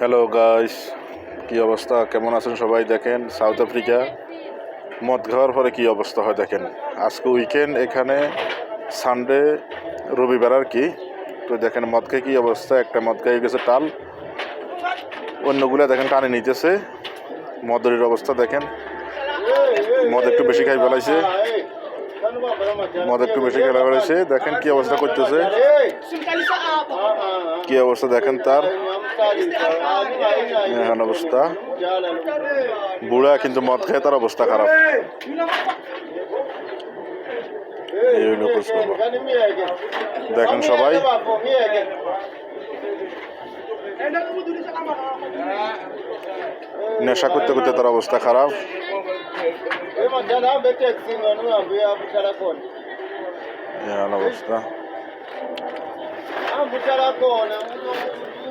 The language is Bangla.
হ্যালো গাইস কি অবস্থা? কেমন আছেন সবাই? দেখেন সাউথ আফ্রিকা মদ খাওয়ার পরে কি অবস্থা হয় দেখেন। আজকে উইকেন্ড এখানে সানডে রবিবার আর কি। তো দেখেন, মদ খেয়ে কি অবস্থা? একটা মদ খেয়ে গেছে টাল অন্যগুলো দেখেন টানে নিতেছে। মদরির অবস্থা দেখেন। মদ একটু বেশি খাই ফেলাইছে। মদ একটু বেশি খেলা ফেলাইছে। দেখেন, কি অবস্থা করতেছে। কি অবস্থা দেখেন তার। এখন অবস্থা। বুড়া কিন্তু মদ খেয়ে তার অবস্থা খারাপ। দেখেন সবাই। নেশা করতে করতে তার অবস্থা খারাপ।